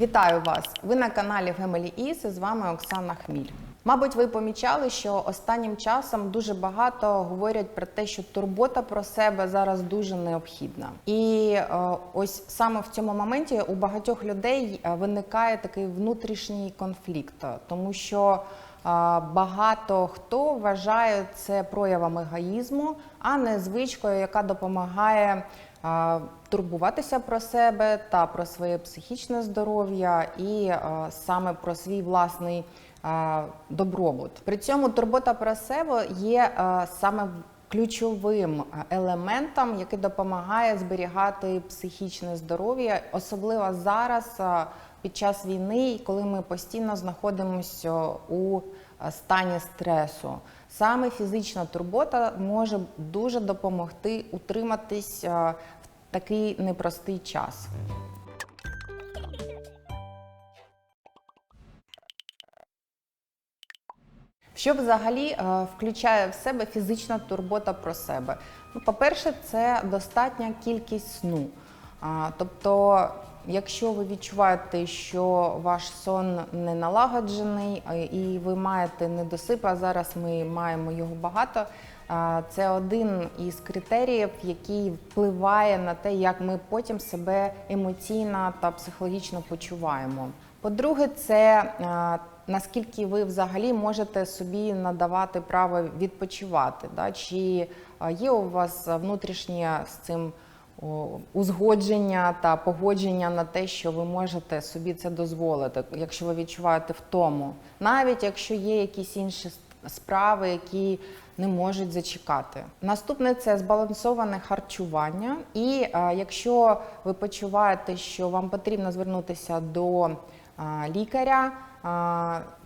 Вітаю вас! Ви на каналі Family і з вами Оксана Хміль. Мабуть, ви помічали, що останнім часом дуже багато говорять про те, що турбота про себе зараз дуже необхідна. І е, ось саме в цьому моменті у багатьох людей е, виникає такий внутрішній конфлікт, тому що е, багато хто вважає це проявом егоїзму, а не звичкою, яка допомагає турбуватися про себе та про своє психічне здоров'я і саме про свій власний добробут. При цьому турбота про себе є саме ключовим елементом, який допомагає зберігати психічне здоров'я, особливо зараз під час війни, коли ми постійно знаходимося у стані стресу. Саме фізична турбота може дуже допомогти утриматись в такий непростий час. Що взагалі е, включає в себе фізична турбота про себе? Ну, по-перше, це достатня кількість сну. Тобто, якщо ви відчуваєте, що ваш сон не налагоджений і ви маєте недосип, а зараз ми маємо його багато. Це один із критеріїв, який впливає на те, як ми потім себе емоційно та психологічно почуваємо. По-друге, це наскільки ви взагалі можете собі надавати право відпочивати, да? чи є у вас внутрішнє з цим узгодження та погодження на те, що ви можете собі це дозволити, якщо ви відчуваєте втому, навіть якщо є якісь інші справи, які не можуть зачекати. Наступне це збалансоване харчування. І е, якщо ви почуваєте, що вам потрібно звернутися до е, лікаря,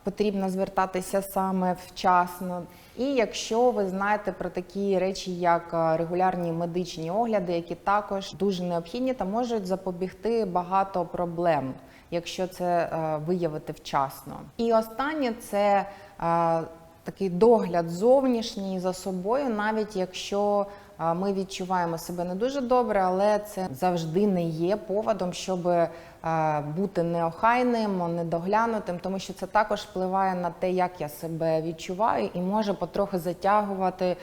потрібно звертатися саме вчасно. І якщо ви знаєте про такі речі, як регулярні медичні огляди, які також дуже необхідні та можуть запобігти багато проблем, якщо це е, виявити вчасно. І останнє це такий догляд зовнішній за собою, навіть якщо ми відчуваємо себе не дуже добре, але це завжди не є поводом, щоб е, бути неохайним, недоглянутим, тому що це також впливає на те, як я себе відчуваю, і може потрохи затягувати е,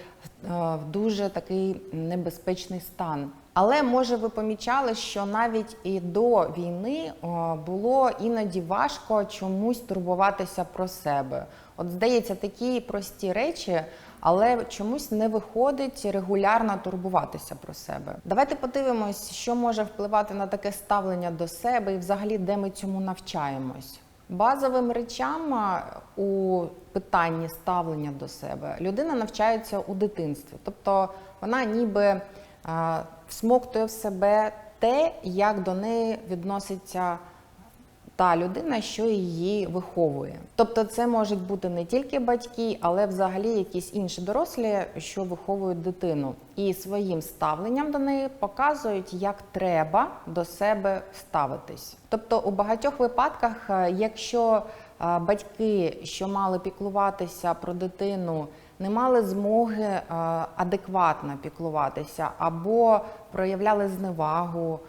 в дуже такий небезпечний стан. Але може ви помічали, що навіть і до війни е, було іноді важко чомусь турбуватися про себе. От здається, такі прості речі, але чомусь не виходить регулярно турбуватися про себе. Давайте подивимось, що може впливати на таке ставлення до себе і взагалі де ми цьому навчаємось. Базовим речам у питанні ставлення до себе людина навчається у дитинстві, тобто вона ніби всмоктує в себе те, як до неї відноситься та людина, що її виховує. Тобто, це можуть бути не тільки батьки, але взагалі якісь інші дорослі, що виховують дитину, і своїм ставленням до неї показують, як треба до себе ставитись. Тобто, у багатьох випадках, е, якщо е, батьки, що мали піклуватися про дитину, не мали змоги е, адекватно піклуватися або проявляли зневагу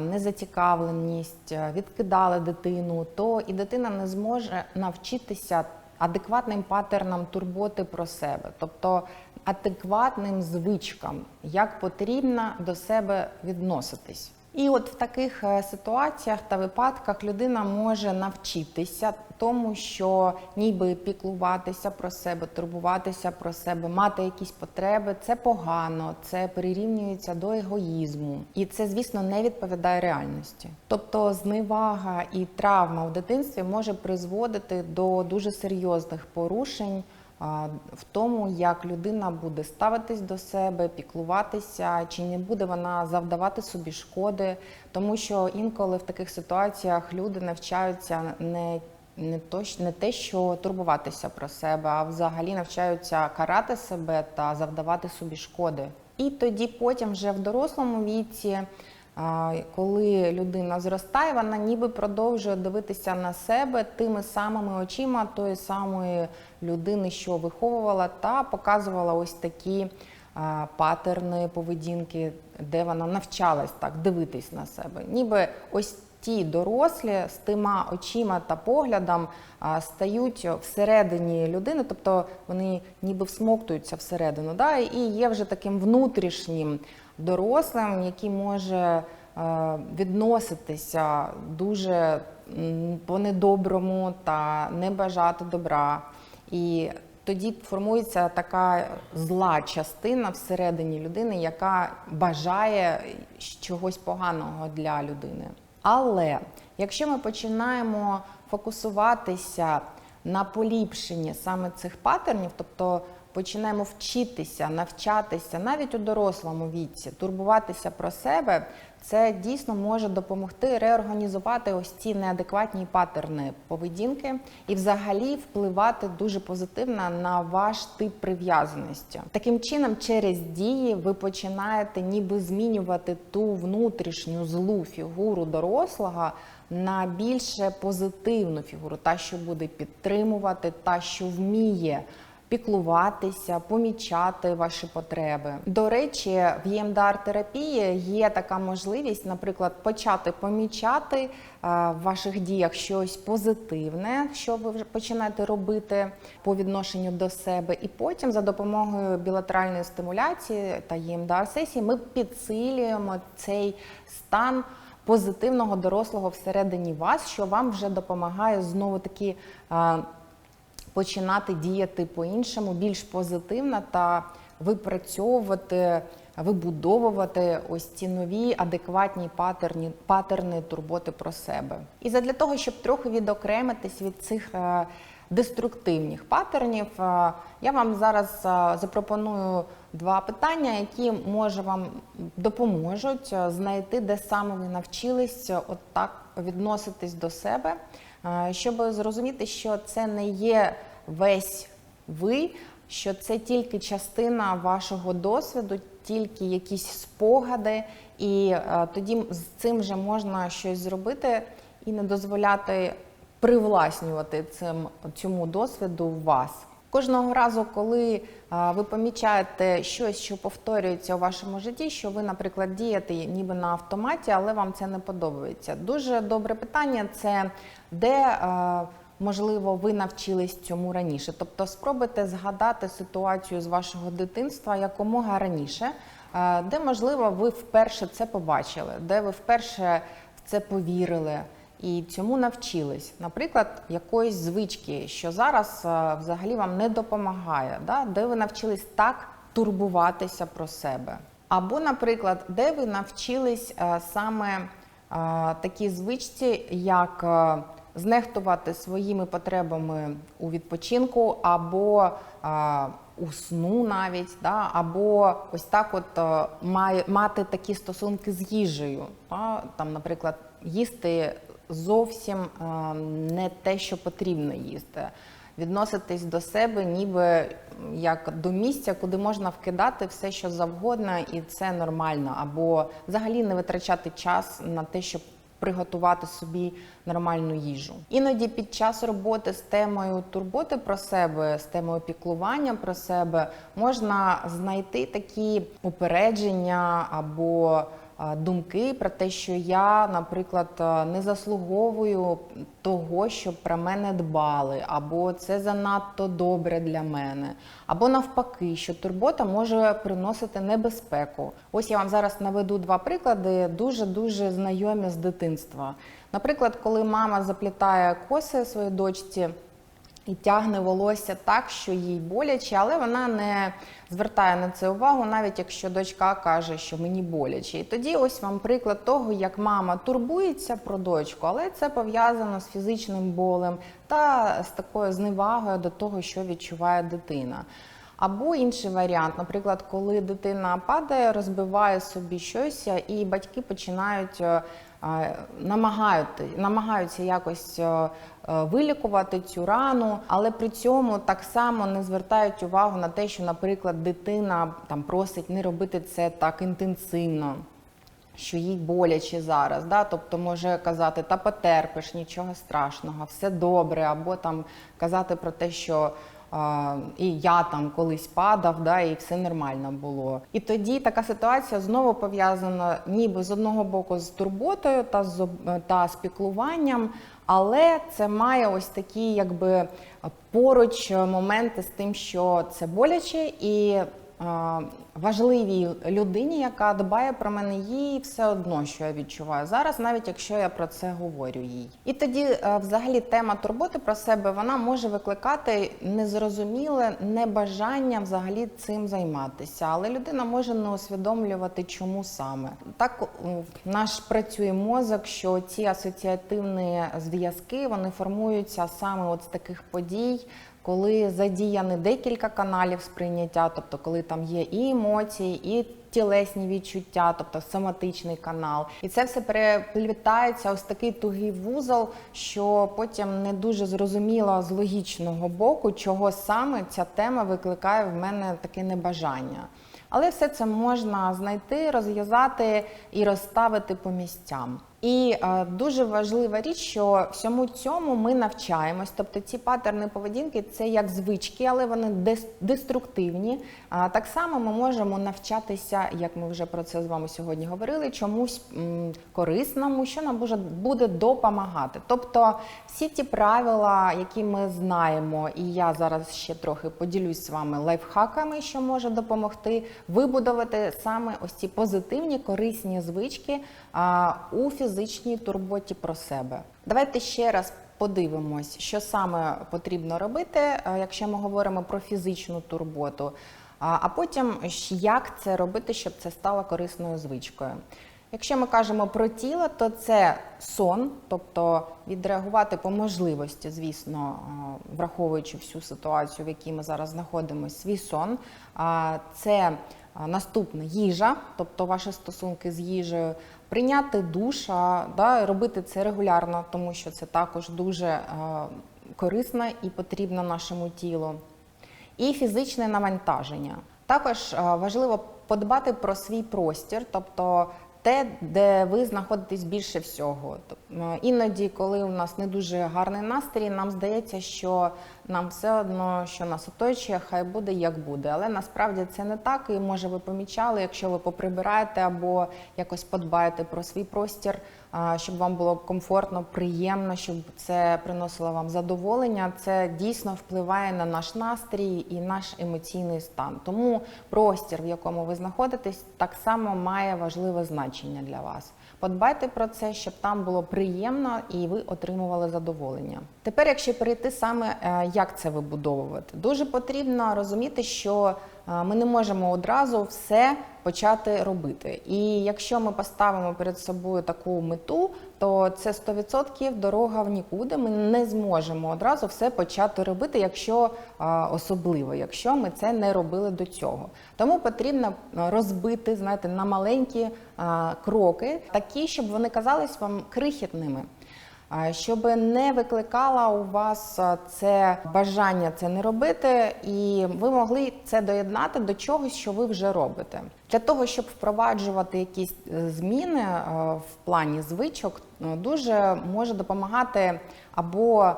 незацікавленість, відкидали дитину, то і дитина не зможе навчитися адекватним патернам турботи про себе, тобто адекватним звичкам, як потрібно до себе відноситись. І от в таких е, ситуаціях та випадках людина може навчитися тому, що ніби піклуватися про себе, турбуватися про себе, мати якісь потреби це погано, це прирівнюється до егоїзму, і це, звісно, не відповідає реальності. Тобто, зневага і травма в дитинстві може призводити до дуже серйозних порушень в тому, як людина буде ставитись до себе, піклуватися, чи не буде вона завдавати собі шкоди, тому що інколи в таких ситуаціях люди навчаються не не то, не те, що турбуватися про себе, а взагалі навчаються карати себе та завдавати собі шкоди. І тоді потім вже в дорослому віці Коли людина зростає, вона ніби продовжує дивитися на себе тими самими очима тої самої людини, що виховувала, та показувала ось такі патерни поведінки, де вона навчалась так дивитись на себе. Ніби ось ті дорослі з тима очима та поглядом стають всередині людини, тобто вони ніби всмоктуються всередину, да, і є вже таким внутрішнім дорослим, який може е, відноситися дуже по-недоброму та не бажати добра. І тоді формується така зла частина всередині людини, яка бажає чогось поганого для людини. Але якщо ми починаємо фокусуватися на поліпшенні саме цих паттернів, тобто починаємо вчитися, навчатися навіть у дорослому віці, турбуватися про себе, це дійсно може допомогти реорганізувати ось ці неадекватні паттерни поведінки і взагалі впливати дуже позитивно на ваш тип прив'язаності. Таким чином, через дії ви починаєте ніби змінювати ту внутрішню злу фігуру дорослого на більше позитивну фігуру, та, що буде підтримувати, та, що вміє піклуватися, помічати ваші потреби. До речі, в ємдар терапії є така можливість, наприклад, почати помічати е, в ваших діях щось позитивне, що ви вже починаєте робити по відношенню до себе, і потім за допомогою білатеральної стимуляції та ємдар сесії ми підсилюємо цей стан. Позитивного дорослого всередині вас, що вам вже допомагає знову таки е, починати діяти по-іншому, більш позитивно та випрацьовувати, вибудовувати ось ці нові адекватні патерні, патерни турботи про себе. І задля того, щоб трохи відокремитись від цих е, деструктивних патернів, е, я вам зараз е, запропоную два питання, які може вам допоможуть знайти, де саме ви навчились е, от так відноситись до себе, щоб зрозуміти, що це не є весь ви, що це тільки частина вашого досвіду, тільки якісь спогади, і е, тоді з цим вже можна щось зробити і не дозволяти привласнювати цим цьому досвіду вас. Кожного разу, коли ви помічаєте щось, що повторюється у вашому житті, що ви, наприклад, дієте ніби на автоматі, але вам це не подобається. Дуже добре питання це де. Можливо, ви навчились цьому раніше. Тобто спробуйте згадати ситуацію з вашого дитинства якомога раніше, де, можливо, ви вперше це побачили, де ви вперше в це повірили і цьому навчились. Наприклад, якоїсь звички, що зараз е, взагалі вам не допомагає, да? де ви навчились так турбуватися про себе. Або, наприклад, де ви навчились е, саме е, такі звичці, як знехтувати своїми потребами у відпочинку, або у сну навіть, да? або ось так от мати такі стосунки з їжею. Там, наприклад, їсти зовсім е, не те, що потрібно їсти. Відноситись до себе, ніби як до місця, куди можна вкидати все, що завгодно, і це нормально, або взагалі не витрачати час на те, щоб приготувати собі нормальну їжу. Іноді під час роботи з темою турботи про себе, з темою піклування про себе, можна знайти такі упередження або думки про те, що я, наприклад, не заслуговую того, щоб про мене дбали, або це занадто добре для мене, або навпаки, що турбота може приносити небезпеку. Ось я вам зараз наведу два приклади, дуже дуже знайомі з дитинства. Наприклад, коли мама заплітає коси своїй дочці. І тягне волосся так, що їй боляче, але вона не звертає на це увагу, навіть якщо дочка каже, що мені боляче. І тоді ось вам приклад того, як мама турбується про дочку, але це пов'язано з фізичним болем та з такою зневагою до того, що відчуває дитина. Або інший варіант, наприклад, коли дитина падає, розбиває собі щось, і батьки починають е, намагаються якось е, е, вилікувати цю рану, але при цьому так само не звертають увагу на те, що, наприклад, дитина там просить не робити це так інтенсивно. Що їй боляче зараз, да? тобто може казати, та потерпиш, нічого страшного, все добре, або там казати про те, що і я там колись падав, да, і все нормально було. І тоді така ситуація знову пов'язана ніби з одного боку з турботою та з та з піклуванням, але це має ось такі, якби поруч моменти з тим, що це боляче і е, важливій людині, яка дбає про мене, їй все одно, що я відчуваю зараз, навіть якщо я про це говорю їй. І тоді, е, взагалі, тема турботи про себе вона може викликати незрозуміле небажання взагалі цим займатися, але людина може не усвідомлювати, чому саме так е, наш працює мозок, що ці асоціативні зв'язки вони формуються саме от з таких подій коли задіяні декілька каналів сприйняття, тобто коли там є і емоції, і тілесні відчуття, тобто соматичний канал, і це все переплітається ось такий тугий вузол, що потім не дуже зрозуміло з логічного боку, чого саме ця тема викликає в мене таке небажання. Але все це можна знайти, розв'язати і розставити по місцям. І е, дуже важлива річ, що всьому цьому ми навчаємось. Тобто ці паттерни поведінки це як звички, але вони деструктивні. А так само ми можемо навчатися, як ми вже про це з вами сьогодні говорили, чомусь корисному, що нам буде, буде допомагати. Тобто всі ті правила, які ми знаємо, і я зараз ще трохи поділюсь з вами лайфхаками, що може допомогти вибудувати саме ось ці позитивні корисні звички а, у фізичній турботі про себе. Давайте ще раз. Подивимось, що саме потрібно робити, е, якщо ми говоримо про фізичну турботу, а потім як це робити, щоб це стало корисною звичкою. Якщо ми кажемо про тіло, то це сон, тобто відреагувати по можливості, звісно, е, враховуючи всю ситуацію, в якій ми зараз знаходимося, свій сон. Це а, наступне їжа, тобто ваші стосунки з їжею, прийняти душ, а, да, робити це регулярно, тому що це також дуже е, корисно і потрібно нашому тілу і фізичне навантаження. Також е, важливо подбати про свій простір, тобто те, де ви знаходитесь більше всього. Тоб- е, Іноді, коли у нас не дуже гарний настрій, нам здається, що нам все одно, що нас оточує, хай буде як буде. Але насправді це не так. І може ви помічали, якщо ви поприбираєте або якось подбаєте про свій простір, щоб вам було комфортно, приємно, щоб це приносило вам задоволення. Це дійсно впливає на наш настрій і наш емоційний стан. Тому простір, в якому ви знаходитесь, так само має важливе значення для вас. Подбайте про це, щоб там було приємно і ви отримували задоволення. Тепер, якщо перейти саме, е, як це вибудовувати, дуже потрібно розуміти, що е, ми не можемо одразу все почати робити. І якщо ми поставимо перед собою таку мету, то це 100% дорога в нікуди. Ми не зможемо одразу все почати робити, якщо особливо, якщо ми це не робили до цього. Тому потрібно розбити, знаєте, на маленькі кроки, такі, щоб вони казались вам крихітними. Щоб не викликало у вас це бажання це не робити, і ви могли це доєднати до чогось, що ви вже робите. Для того, щоб впроваджувати якісь е, зміни е, в плані звичок, е, дуже може допомагати або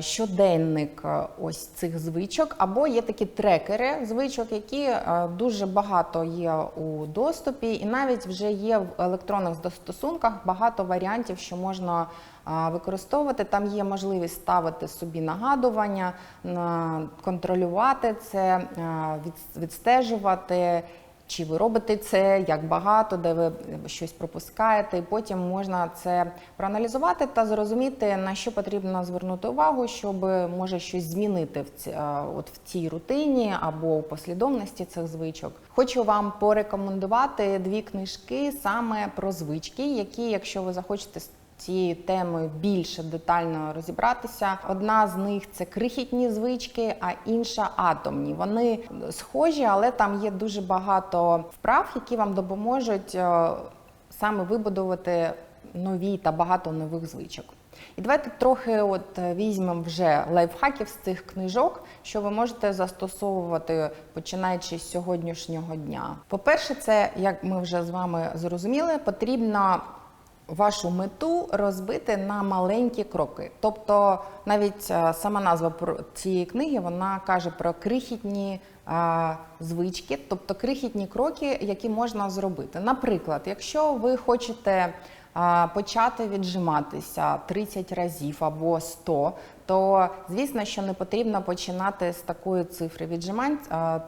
щоденник е, ось цих звичок, або є такі трекери звичок, які е, дуже багато є у доступі, і навіть вже є в електронних застосунках багато варіантів, що можна використовувати. Там є можливість ставити собі нагадування, контролювати це, відстежувати. Чи ви робите це, як багато, де ви щось пропускаєте, і потім можна це проаналізувати та зрозуміти, на що потрібно звернути увагу, щоб може щось змінити в ці, от в цій рутині або у послідовності цих звичок. Хочу вам порекомендувати дві книжки саме про звички, які, якщо ви захочете цією темою більше детально розібратися. Одна з них це крихітні звички, а інша атомні. Вони схожі, але там є дуже багато вправ, які вам допоможуть е, саме вибудувати нові та багато нових звичок. І давайте трохи от візьмемо вже лайфхаків з цих книжок, що ви можете застосовувати починаючи з сьогоднішнього дня. По-перше, це як ми вже з вами зрозуміли, потрібно вашу мету розбити на маленькі кроки. Тобто, навіть е, сама назва цієї книги вона каже про крихітні а, звички, тобто крихітні кроки, які можна зробити. Наприклад, якщо ви хочете почати віджиматися 30 разів або 100, то звісно, що не потрібно починати з такої цифри віджимань.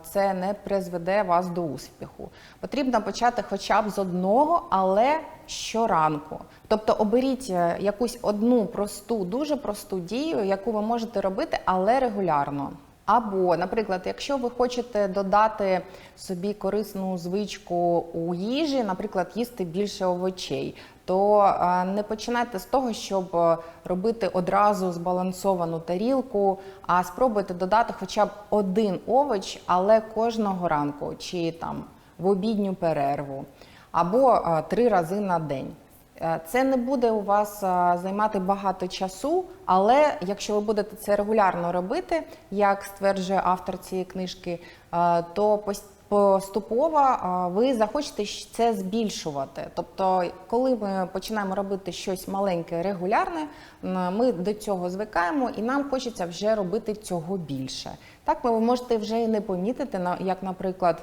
Це не призведе вас до успіху. Потрібно почати хоча б з одного, але щоранку. Тобто оберіть е, якусь одну просту, дуже просту дію, яку ви можете робити, але регулярно. Або, наприклад, якщо ви хочете додати собі корисну звичку у їжі, наприклад, їсти більше овочей, то е, не починайте з того, щоб е, робити одразу збалансовану тарілку, а спробуйте додати хоча б один овоч, але кожного ранку, чи там в обідню перерву, або е, три рази на день. Е, Це не буде у вас е, займати багато часу, але якщо ви будете це регулярно робити, як стверджує автор цієї книжки, е, то поступово ви захочете це збільшувати. Тобто, коли ми починаємо робити щось маленьке регулярне, ми до цього звикаємо і нам хочеться вже робити цього більше. Так ви можете вже і не помітити, як, наприклад.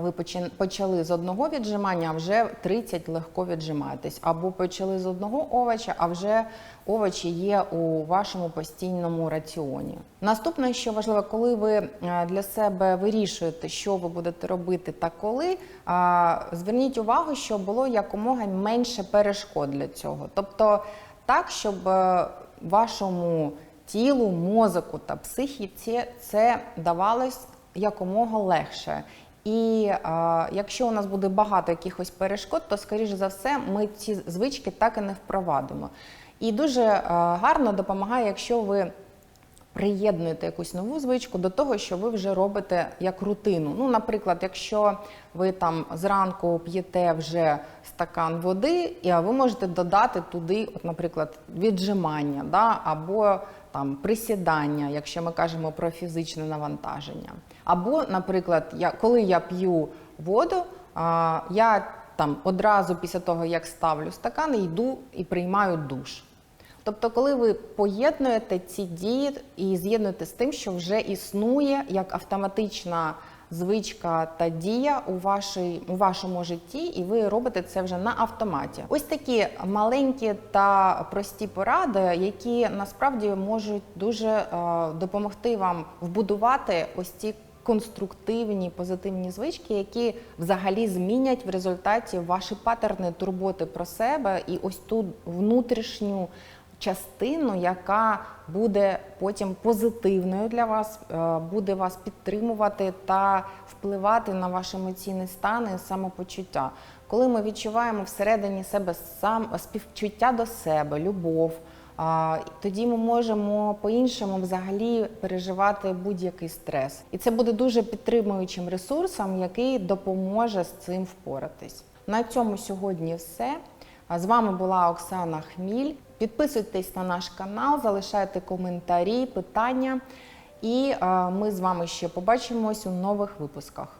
Ви почали з одного віджимання, а вже 30 легко віджимаєтесь. Або почали з одного овоча, а вже овочі є у вашому постійному раціоні. Наступне, що важливо, коли ви е, для себе вирішуєте, що ви будете робити та коли, зверніть увагу, що було якомога менше перешкод для цього. Тобто так, щоб е, вашому тілу, мозоку та психіці це давалось якомога легше. І е, якщо у нас буде багато якихось перешкод, то скоріше за все ми ці звички так і не впровадимо. І дуже е, гарно допомагає, якщо ви приєднуєте якусь нову звичку до того, що ви вже робите як рутину. Ну, наприклад, якщо ви там зранку п'єте вже стакан води, і ви можете додати туди, от, наприклад, віджимання, да, або там присідання, якщо ми кажемо про фізичне навантаження. Або, наприклад, я, коли я п'ю воду, а, я там одразу після того, як ставлю стакан, йду і приймаю душ. Тобто, коли ви поєднуєте ці дії і з'єднуєте з тим, що вже існує як автоматична звичка та дія у, вашій, у вашому житті, і ви робите це вже на автоматі. Ось такі маленькі та прості поради, які насправді можуть дуже е, допомогти вам вбудувати ось ці конструктивні позитивні звички, які взагалі змінять в результаті ваші патерни турботи про себе і ось ту внутрішню частину, яка буде потім позитивною для вас, е, буде вас підтримувати та впливати на ваш емоційний стан і самопочуття. Коли ми відчуваємо всередині себе сам співчуття до себе, любов. Тоді ми можемо по-іншому взагалі переживати будь-який стрес. І це буде дуже підтримуючим ресурсом, який допоможе з цим впоратись. На цьому сьогодні все. З вами була Оксана Хміль. Підписуйтесь на наш канал, залишайте коментарі, питання, і ми з вами ще побачимось у нових випусках.